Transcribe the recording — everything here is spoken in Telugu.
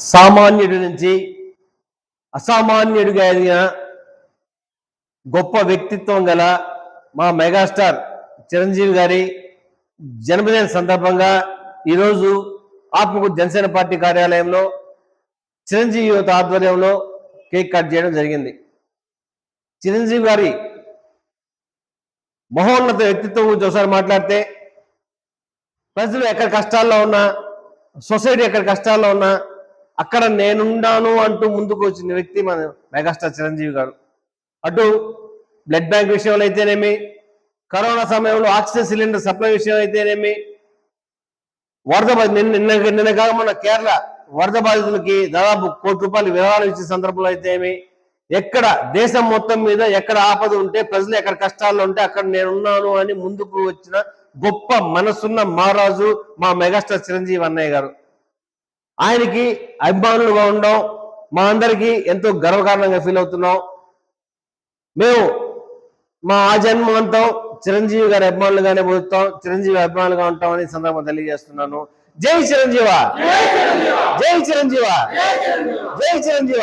సామాన్యుడి నుంచి అసామాన్యుడిగా ఎదిగిన గొప్ప వ్యక్తిత్వం గల మా మెగాస్టార్ చిరంజీవి గారి జన్మదిన సందర్భంగా ఈరోజు ఆత్మకూరు జనసేన పార్టీ కార్యాలయంలో చిరంజీవి యువత ఆధ్వర్యంలో కేక్ కట్ చేయడం జరిగింది. చిరంజీవి గారి మహోన్నత వ్యక్తిత్వం గురించి ఒకసారి మాట్లాడితే ప్రజలు ఎక్కడ కష్టాల్లో ఉన్నా సొసైటీ ఎక్కడ కష్టాల్లో ఉన్నా అక్కడ నేనుండాను అంటూ ముందుకు వచ్చిన వ్యక్తి మన మెగాస్టార్ చిరంజీవి గారు. అటు బ్లడ్ బ్యాంక్ విషయంలో అయితేనేమి కరోనా సమయంలో ఆక్సిజన్ సిలిండర్ సప్లై విషయం అయితేనేమి వరద నిన్న నిన్న కాక మన కేరళ వరద బాధితులకి దాదాపు కోటి రూపాయలు వివరాలు ఇచ్చే సందర్భంలో అయితేనేమి ఎక్కడ దేశం మొత్తం మీద ఎక్కడ ఆపద ఉంటే ప్రజలు ఎక్కడ కష్టాల్లో ఉంటే అక్కడ నేనున్నాను అని ముందుకు వచ్చిన గొప్ప మనసున్న మహారాజు మా మెగాస్టార్ చిరంజీవి అన్నయ్య గారు. ఆయనకి అభిమానులుగా ఉండడం మా అందరికీ ఎంతో గర్వకారణంగా ఫీల్ అవుతున్నాం. మేము మా ఆ జన్మంతం చిరంజీవి గారి అభిమానులుగానే పోతాం చిరంజీవి అభిమానులుగా ఉంటామని ఈ సందర్భంగా తెలియజేస్తున్నాను. జై చిరంజీవ! జై చిరంజీవ! జై చిరంజీవ!